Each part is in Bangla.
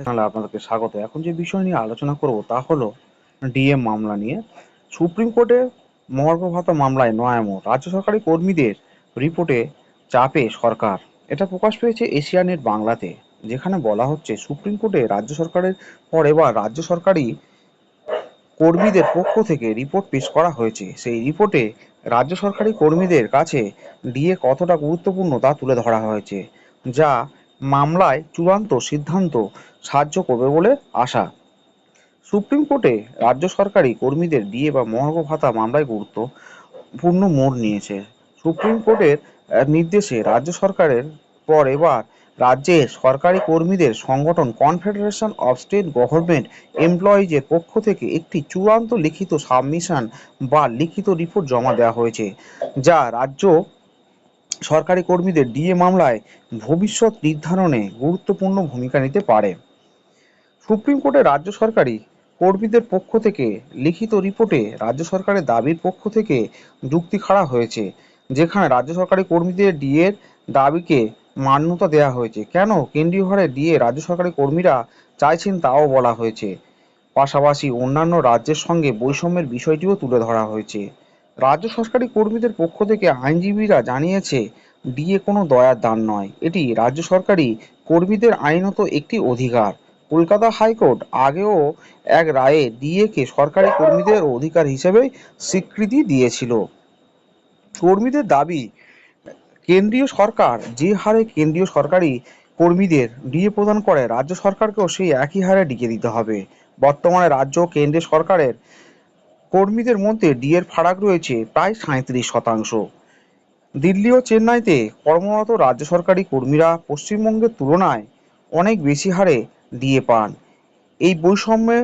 চ্যানেলে আপনাদেরকে স্বাগত। এখন যে বিষয় নিয়ে আলোচনা করব তা হলো ডিএম মামলা নিয়ে। সুপ্রিম কোর্টে মহার্ঘ ভাতা মামলায় নয়ামো রাজ্য সরকারি কর্মীদের রিপোর্টে চাপে সরকার। এটা প্রকাশ পেয়েছে এশিয়ানেট বাংলাতে, যেখানে বলা হচ্ছে সুপ্রিম কোর্টে রাজ্য সরকারের পর এবার রাজ্য সরকারি কর্মীদের পক্ষ থেকে রিপোর্ট পেশ করা হয়েছে। সেই রিপোর্টে রাজ্য সরকারি কর্মীদের কাছে ডিএ কতটা গুরুত্বপূর্ণ তা তুলে ধরা হয়েছে, যা মামলায় চূড়ান্ত সিদ্ধান্ত সাহায্য করবে বলে আশা। সুপ্রিম কোর্টে রাজ্য সরকারি কর্মীদের ডিএ বা মহার্ঘ ভাতা মামলায় গুরুত্বপূর্ণ মোড় নিয়েছে। সুপ্রিম কোর্টের নির্দেশে রাজ্য সরকারের পর এবার রাজ্যের সরকারি কর্মীদের সংগঠন কনফেডারেশন অফ স্টেট গভর্নমেন্ট এমপ্লয়িজের পক্ষ থেকে একটি চূড়ান্ত লিখিত সাবমিশন বা লিখিত রিপোর্ট জমা দেওয়া হয়েছে, যা রাজ্য সরকারি কর্মীদের ডিএ মামলায় ভবিষ্যৎ নির্ধারণে গুরুত্বপূর্ণ ভূমিকা নিতে পারে। সুপ্রিম কোর্টে রাজ্য সরকারি কর্মীদের পক্ষ থেকে লিখিত রিপোর্টে রাজ্য সরকারের দাবির পক্ষ থেকে যুক্তি খাড়া হয়েছে, যেখানে রাজ্য সরকারি কর্মীদের ডিএর দাবিকে মান্যতা দেওয়া হয়েছে। কেন? কেন্দ্রীয় হারে ডিএ রাজ্য সরকারি কর্মীরা চাইছেন তাও বলা হয়েছে। পাশাপাশি অন্যান্য রাজ্যের সঙ্গে বৈষম্যের বিষয়টিও তুলে ধরা হয়েছে। রাজ্য সরকারি কর্মীদের পক্ষ থেকে আইনজীবীরা জানিয়েছে, ডিএ কোনো দয়ার দান নয়। এটি রাজ্য সরকারি কর্মীদের আইনত একটি অধিকার। কলকাতা হাইকোর্ট আগেও এক রায়ে ডিএকে সরকারি কর্মীদের অধিকার হিসেবে স্বীকৃতি দিয়েছিল। কর্মীদের দাবি, কেন্দ্রীয় সরকার, যে হারে কেন্দ্রীয় সরকারি কর্মীদের ডিএ প্রদান করে, রাজ্য সরকারকেও সেই একই হারে ডিএ দিতে হবে। বর্তমানে রাজ্য ও কেন্দ্রীয় সরকারের কর্মীদের মধ্যে ডিএর ফারাক রয়েছে প্রায় সাঁত্রিশ শতাংশ। দিল্লি ও চেন্নাইতে কর্মরত রাজ্য সরকারি কর্মীরা পশ্চিমবঙ্গের তুলনায় অনেক বেশি হারে ডিএ পান। এই বৈষম্যে,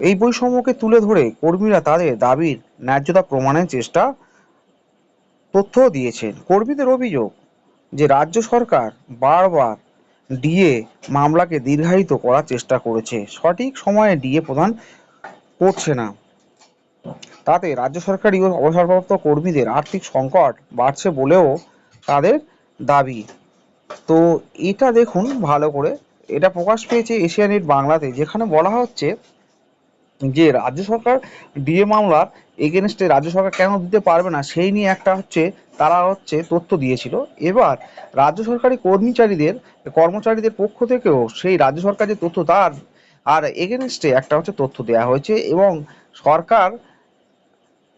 এই বৈষম্যকে তুলে ধরে কর্মীরা তাদের দাবির ন্যায্যতা প্রমাণের চেষ্টা তথ্যও দিয়েছেন। কর্মীদের অভিযোগ যে রাজ্য সরকার বারবার ডিএ মামলাকে দীর্ঘায়িত করার চেষ্টা করেছে। সঠিক সময়ে ডিএ প্রদান করছে না। তাতে রাজ্য সরকারি ও অবসরপ্রাপ্ত কর্মীদের আর্থিক সংকট বাড়ছে বলেও তাদের দাবি। তো এটা দেখুন ভালো করে। এটা প্রকাশ পেয়েছে এশিয়ানেট বাংলাতে, যেখানে বলা হচ্ছে যে রাজ্য সরকার ডিএ মামলার এগেনস্টে রাজ্য সরকার কেন দিতে পারবে না, সেই নিয়ে একটা হচ্ছে তারা হচ্ছে তথ্য দিয়েছিল। এবার রাজ্য সরকারি কর্মচারীদের কর্মচারীদের পক্ষ থেকেও সেই রাজ্য সরকার যে তথ্য তার, আর এগেনস্টে একটা হচ্ছে তথ্য দেওয়া হয়েছে এবং সরকার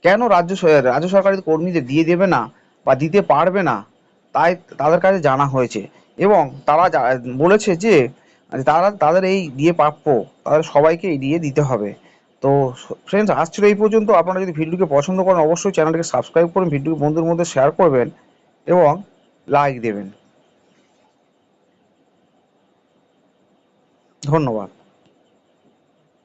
কেন রাজ্য রাজ্য সরকারি কর্মীদের দিয়ে দেবে না বা দিতে পারবে না? তাই তাদের কাছে জানা হয়েছে। এবং তারা বলেছে যে তারা, তাদের এই দিয়ে প্রাপ্য, তাদের সবাইকে এই দিয়ে দিতে হবে। তো ফ্রেন্ডস আজ ছিল এই পর্যন্ত। আপনারা যদি ভিডিওকে পছন্দ করেন, অবশ্যই চ্যানেলটিকে সাবস্ক্রাইব করুন ভিডিও বন্ধুর মধ্যে শেয়ার করবেন এবং লাইক দেবেন। ধন্যবাদ।